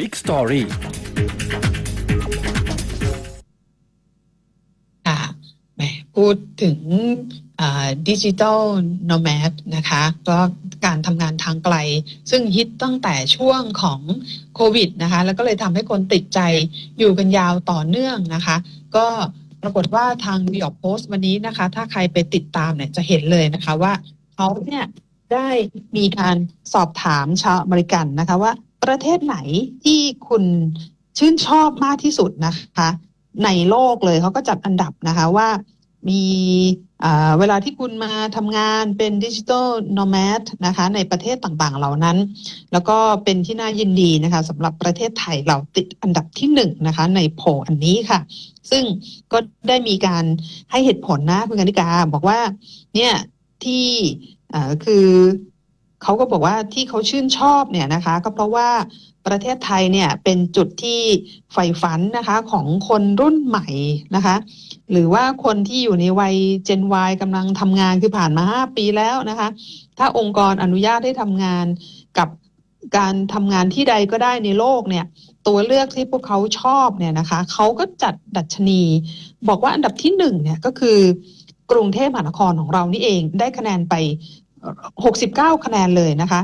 Big Story ค่ะแหมพูดถึงดิจิทัลโนแมดนะคะก็การทำงานทางไกล ซึ่งฮิตตั้งแต่ช่วงของโควิดนะคะ แล้วก็เลยทำให้คนติดใจอยู่กันยาวต่อเนื่องนะคะ ก็ปรากฏว่าทาง New York Post วันนี้นะคะ ถ้าใครไปติดตามเนี่ยจะเห็นเลยนะคะว่าเขาเนี่ยได้มีการสอบถามชาวอเมริกันนะคะว่า ประเทศไหนที่คุณชื่นชอบมากที่สุดนะคะ ในโลกเลยเขาก็จัดอันดับนะคะว่ามีเวลาที่คุณมาทำงานเป็นดิจิทัลโนแมดนะคะในประเทศต่างๆเหล่านั้น แล้วก็เป็นที่น่ายินดีนะคะสำหรับประเทศไทยเราติดอันดับที่หนึ่งนะคะ ในโผอันนี้ค่ะ ซึ่งก็ได้มีการให้เหตุผลนะคุณกนิกาบอกว่าเนี่ยที่คือ เขาก็บอกว่าที่เขาชื่นชอบเนี่ยนะคะ ก็เพราะว่าประเทศไทยเนี่ยเป็นจุดที่ใฝ่ฝันนะคะของคนรุ่นใหม่นะคะ หรือว่าคนที่อยู่ในวัย Gen Y กำลังทำงานคือผ่านมา 5 ปีแล้วนะคะ ถ้าองค์กรอนุญาตให้ทำงานกับการทำงานที่ใดก็ได้ในโลกเนี่ย ตัวเลือกที่พวกเขาชอบเนี่ยนะคะเขาก็จัดดัชนี บอกว่าอันดับที่หนึ่งเนี่ยก็คือกรุงเทพมหานครของเรานี่เองได้คะแนนไป 69 คะแนนเลยนะคะ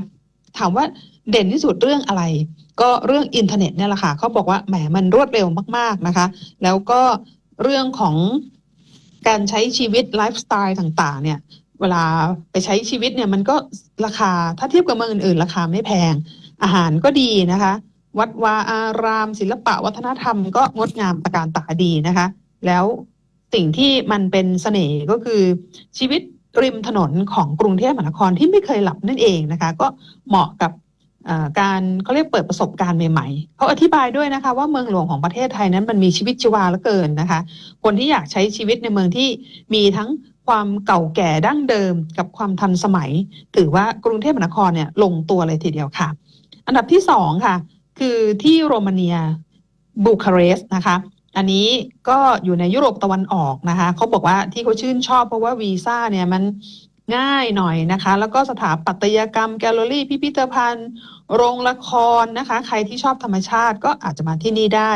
ถามว่าเด่นที่สุดเรื่องอะไร ก็เรื่องอินเทอร์เน็ตเนี่ยแหละค่ะเขาบอกว่าแหมมันรวดเร็วมากๆนะคะ แล้วก็เรื่องของการใช้ชีวิตไลฟ์สไตล์ต่างๆ เนี่ยเวลาไปใช้ชีวิตเนี่ยมันก็ราคาถ้าเทียบกับเมืองอื่นๆ ราคาไม่แพง อาหารก็ดีนะคะ วัดวาอาราม ศิลปะวัฒนธรรมก็งดงามประการตาดีนะคะ แล้วสิ่งที่มันเป็นเสน่ห์ก็คือชีวิต ริมถนนของกรุงเทพมหานครที่ไม่เคยหลับนั่นเองนะคะ ก็เหมาะกับการเขาเรียกเปิดประสบการณ์ใหม่ๆ เขาอธิบายด้วยนะคะว่าเมืองหลวงของประเทศไทยนั้นมันมีชีวิตชีวาเหลือเกินนะคะ คนที่อยากใช้ชีวิตในเมืองที่มีทั้งความเก่าแก่ดั้งเดิมกับความทันสมัย ถือว่ากรุงเทพมหานครเนี่ยลงตัวเลยทีเดียวค่ะ อันดับที่สองค่ะ คือที่โรมาเนียบูคาเรสต์นะคะ อันนี้ก็อยู่ในยุโรปตะวันออกนะคะเขาบอกว่าที่เขาชื่นชอบเพราะว่าวีซ่าเนี่ยมันง่ายหน่อยนะคะ แล้วก็สถาปัตยกรรมแกลเลอรี่ พิพิธภัณฑ์ โรงละครนะคะ ใครที่ชอบธรรมชาติก็อาจจะมาที่นี่ได้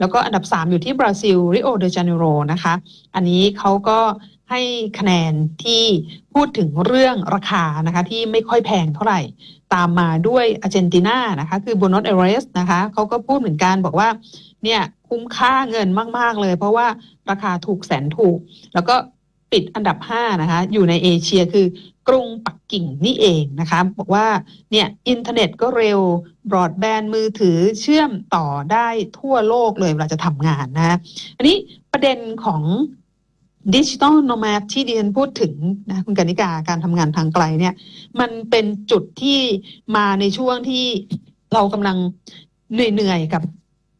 แล้วก็อันดับ 3 อยู่ที่บราซิลริโอเดจาเนโรนะคะ อันนี้เขาก็ให้คะแนนที่พูดถึงเรื่องราคานะคะที่ไม่ค่อยแพงเท่าไหร่ ตามมาด้วยอาร์เจนตินานะคะคือโบนอสเอเรสนะคะเขาก็พูดเหมือนกันบอกว่าเนี่ยคุ้มค่าเงินมาก ๆ เลย เพราะว่าราคาถูกแสนถูก แล้วก็ปิดอันดับ 5 นะคะ อยู่ในเอเชียคือ กรุงปักกิ่งนี่เองนะคะ บอกว่าเนี่ยอินเทอร์เน็ตก็เร็วบรอดแบนด์มือถือเชื่อมต่อได้ทั่วโลกเลยเวลาจะทำงานนะ อันนี้ประเด็นของดิจิตอลโนมดที่ดิฉันพูดถึงนะคุณกนิกาการทำงานทางไกลเนี่ย มันเป็นจุดที่มาในช่วงที่เรากำลังเหนื่อยๆกับ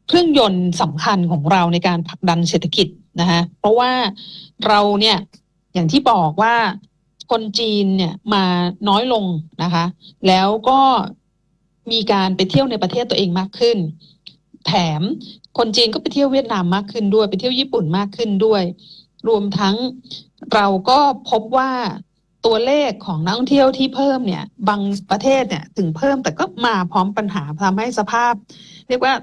เครื่องยนต์สำคัญของเราในการผลักดันเศรษฐกิจนะคะเพราะว่าเราเนี่ยอย่างที่บอกว่า คนจีนเนี่ยมาน้อยลงนะคะ แล้วก็มีการไปเที่ยวในประเทศตัวเองมากขึ้น แถมคนจีนก็ไปเที่ยวเวียดนามมากขึ้นด้วย ไปเที่ยวญี่ปุ่นมากขึ้นด้วย รวมทั้งเราก็พบว่าตัวเลขของนักท่องเที่ยวที่เพิ่มเนี่ย บางประเทศเนี่ยถึงเพิ่มแต่ก็มาพร้อมปัญหาทำให้สภาพ เรียกว่า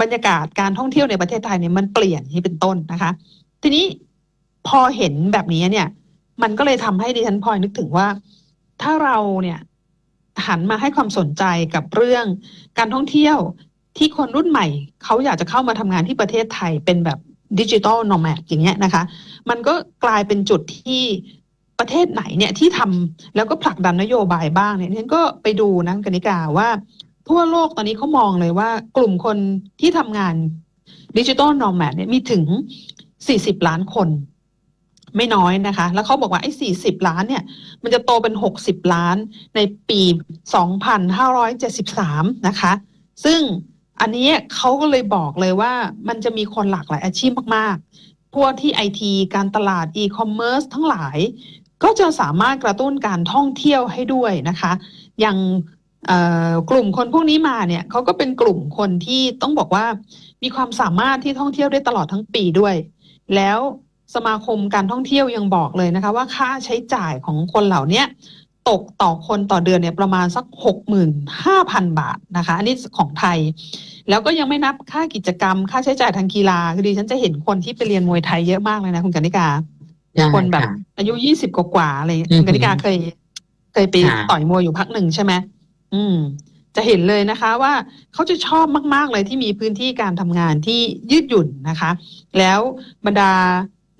บรรยากาศการท่องเที่ยวในประเทศไทยเนี่ยมันเปลี่ยนที่เป็นต้นนะคะ ทีนี้พอเห็นแบบนี้เนี่ย มันก็เลยทำให้ดิฉันพลอยนึกถึงว่า ถ้าเราเนี่ยหันมาให้ความสนใจกับเรื่องการท่องเที่ยวที่คนรุ่นใหม่ เขาอยากจะเข้ามาทำงานที่ประเทศไทยเป็นแบบดิจิตอลโนแมดอย่างเงี้ยนะคะ มันก็กลายเป็นจุดที่ประเทศไหนเนี่ยที่ทำแล้วก็ผลักดันนโยบายบ้างเนี่ยฉันก็ไปดูนะกนิกาว่า ทั่วโลกตอนนี้เขามองเลยว่ากลุ่มคนที่ทำงานดิจิตอลโนแมดเนี่ยมีถึง 40 ล้านคน ไม่น้อยนะคะ แล้วเขาบอกว่าไอ้สี่สิบล้านเนี่ย มันจะโตเป็นหกสิบล้านในปีสองพันห้าร้อยเจ็ดสิบสามนะคะ ซึ่งอันนี้เขาก็เลยบอกเลยว่ามันจะมีคนหลากหลายอาชีพมากๆ พวกที่ไอทีการตลาดอีคอมเมิร์ซทั้งหลาย ก็จะสามารถกระตุ้นการท่องเที่ยวให้ด้วยนะคะ อย่างกลุ่มคนพวกนี้มาเนี่ยเขาก็เป็นกลุ่มคนที่ต้องบอกว่ามีความสามารถที่ท่องเที่ยวได้ตลอดทั้งปีด้วย แล้ว สมาคมการท่องเที่ยวยังบอกเลยนะคะ ว่าค่าใช้จ่ายของคนเหล่านี้โตตกต่อคนต่อเดือนเนี่ยประมาณสักหกหมื่นห้าพันบาทนะคะ อันนี้ของไทย แล้วก็ยังไม่นับค่ากิจกรรม ค่าใช้จ่ายทางกีฬาคือดิฉันจะเห็นคนที่ไปเรียนมวยไทยเยอะมากเลยนะคุณกนิกาใช่คนแบบค่ะอายุยี่สิบกว่าๆอะไรอย่างเงี้ยอืมคุณกนิกาเคย เคยไปค่ะต่อยมวยอยู่พักหนึ่งใช่ไหมอืม จะเห็นเลยนะคะว่าเขาจะชอบมาก ๆเลยที่มีพื้นที่การทำงานที่ยืดหยุ่นนะคะ แล้วบรรดา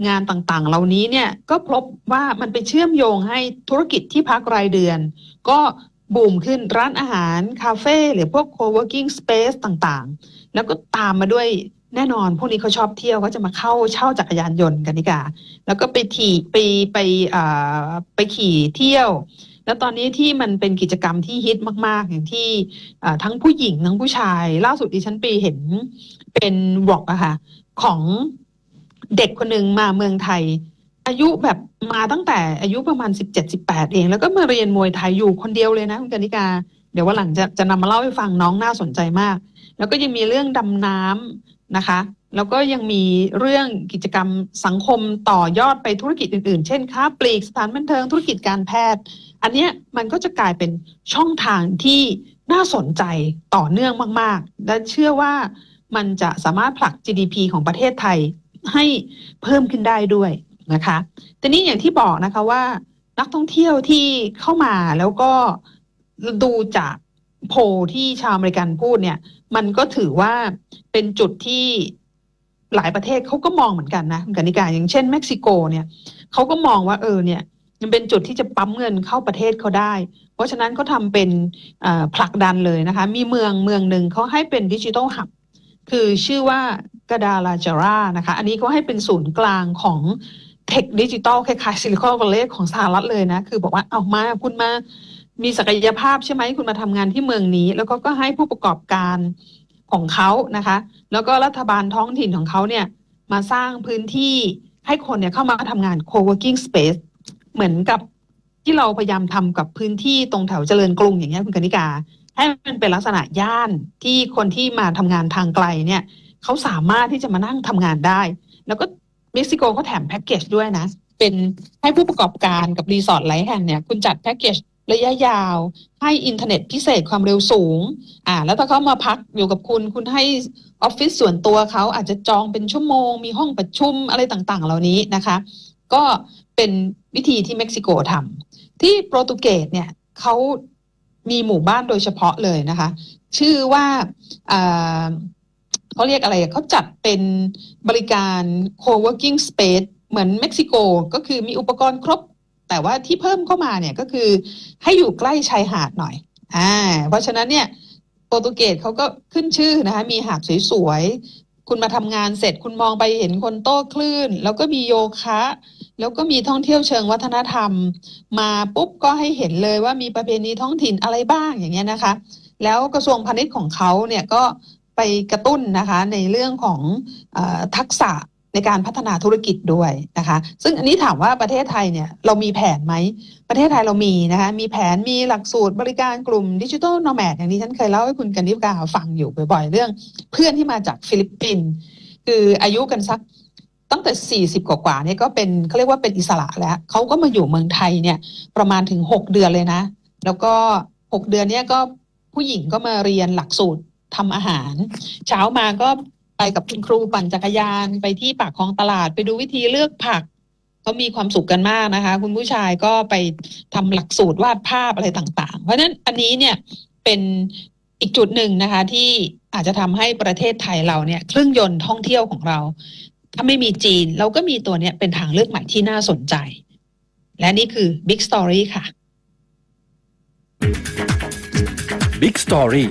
งานต่างๆ เหล่านี้เนี่ยก็พบว่ามันไปเชื่อมโยงให้ธุรกิจที่พักรายเดือน ก็บูมขึ้นร้านอาหาร คาเฟ่หรือพวก co-working space ต่างๆ แล้วก็ตามมาด้วยแน่นอน พวกนี้เขาชอบเที่ยวเขาจะมาเข้าเช่าจักรยานยนต์กันนิกาแล้วก็ไปถีไปไปอ่าไปขี่เที่ยว แล้วตอนนี้ที่มันเป็นกิจกรรมที่ฮิตมาก ๆ อย่างที่ทั้งผู้หญิงทั้งผู้ชาย ล่าสุดดิฉันไปเห็นเป็นวอกอะค่ะของ เด็กคนหนึ่งมาเมืองไทย อายุแบบมาตั้งแต่อายุประมาณสิบเจ็ดสิบแปดเอง แล้วก็มาเรียนมวยไทยอยู่คนเดียวเลยนะคุณกนิกา เดี๋ยววันหลังจะจะนำมาเล่าให้ฟังน้องน่าสนใจมาก แล้วก็ยังมีเรื่องดำน้ำนะคะ แล้วก็ยังมีเรื่องกิจกรรมสังคมต่อยอดไปธุรกิจอื่นๆ เช่นค้าปลีกสถานบันเทิงธุรกิจการแพทย์ อันเนี้ยมันก็จะกลายเป็นช่องทางที่น่าสนใจต่อเนื่องมาก ๆ และเชื่อว่ามันจะสามารถผลัก GDP ของประเทศไทย ให้เพิ่มขึ้นได้ด้วยนะคะแต่นี้อย่างที่บอกนะคะว่านักท่องเที่ยวที่เข้ามาแล้วก็ดูจากโพที่ชาวอเมริกันพูดเนี่ย มันก็ถือว่าเป็นจุดที่หลายประเทศเขาก็มองเหมือนกันนะคุณกนิการอย่างเช่นเม็กซิโกเนี่ยเขาก็มองว่าเออเนี่ยมันเป็นจุดที่จะปั๊มเงินเข้าประเทศเขาได้ เพราะฉะนั้นเขาทำเป็นอ่อผลักดันเลยนะคะ มีเมืองเมืองหนึ่งเขาให้เป็นดิจิทัลหับคือชื่อว่า กดาลาจารานะคะ อันนี้เขาให้เป็นศูนย์กลางของเทคดิจิตอลคล้ายๆซิลิคอนวัลเลย์ของสหรัฐเลยนะ คือบอกว่าเอามาคุณมามีศักยภาพใช่ไหมคุณมาทำงานที่เมืองนี้ แล้วก็ก็ให้ผู้ประกอบการของเขานะคะ แล้วก็รัฐบาลท้องถิ่นของเขาเนี่ยมาสร้างพื้นที่ให้คนเนี่ยเข้ามาทำงาน co-working space เหมือนกับที่เราพยายามทำกับพื้นที่ตรงแถวเจริญกรุงอย่างเงี้ยคุณกนิกา ให้มันเป็นลักษณะย่านที่คนที่มาทำงานทางไกลเนี่ย เขาสามารถที่จะมานั่งทำงานได้ แล้วก็เม็กซิโกเขาแถมแพ็กเกจด้วยนะ เป็นให้ผู้ประกอบการกับรีสอร์ทหลายแห่งเนี่ย คุณจัดแพ็กเกจระยะยาว ให้อินเทอร์เน็ตพิเศษความเร็วสูง อ่า แล้วถ้าเขามาพักอยู่กับคุณ คุณให้ออฟฟิศส่วนตัวเขาอาจจะจองเป็นชั่วโมง มีห้องประชุมอะไรต่างๆ เหล่านี้นะคะ ก็เป็นวิธีที่เม็กซิโกทำที่โปรตุเกสเนี่ยเขามีหมู่บ้านโดยเฉพาะเลยนะคะ ชื่อว่าอ่า เขาเรียกอะไรเขาจัดเป็นบริการ co-working space เหมือนเม็กซิโกก็คือมีอุปกรณ์ครบ แต่ว่าที่เพิ่มเข้ามาเนี่ยก็คือให้อยู่ใกล้ชายหาดหน่อยอ่าเพราะฉะนั้นเนี่ยโปรตุเกสเขาก็ขึ้นชื่อนะคะมีหาดสวยๆ คุณมาทำงานเสร็จคุณมองไปเห็นคนโต้คลื่น แล้วก็มีโยคะ แล้วก็มีท่องเที่ยวเชิงวัฒนธรรม มาปุ๊บก็ให้เห็นเลยว่ามีประเพณีท้องถิ่นอะไรบ้างอย่างเงี้ยนะคะ แล้วกระทรวงพาณิชย์ของเขาเนี่ยก็ ไปกระตุ้นนะคะในเรื่องของอทักษะในการพัฒนาธุรกิจด้วยนะคะ ซึ่งอันนี้ถามว่าประเทศไทยเนี่ยเรามีแผนไหม ประเทศไทยเรามีนะคะ มีแผนมีหลักสูตรบริการกลุ่มดิจิทัลโนแมดอย่างที่ฉันเคยเล่าให้คุณกันนิกาฟังอยู่บ่อยๆ เรื่องเพื่อนที่มาจากฟิลิปปินส์คืออายุกันสักตั้งแต่ 40 กว่าๆเนี่ยก็เป็นเขาเรียกว่าเป็นอิสระแล้วเขาก็มาอยู่เมืองไทยเนี่ยประมาณถึง 6 เดือนเลยนะ แล้วก็ 6 เดือนเนี่ยก็ผู้หญิงก็มาเรียนหลักสูตร ทำอาหาร เช้ามาก็ไปกับคุณครูปั่นจักรยานไปที่ปากคลองตลาดไปดูวิธีเลือกผักเขามีความสุขกันมากนะคะ คุณผู้ชายก็ไปทำหลักสูตรวาดภาพอะไรต่าง ๆ เพราะฉะนั้นอันนี้เนี่ยเป็นอีกจุดหนึ่งนะคะ ที่อาจจะทำให้ประเทศไทยเราเนี่ยเครื่องยนต์ท่องเที่ยวของเรา ถ้าไม่มีจีน เราก็มีตัวเนี้ยเป็นทางเลือกใหม่ที่น่าสนใจ และนี่คือ Big Story ค่ะ Big Story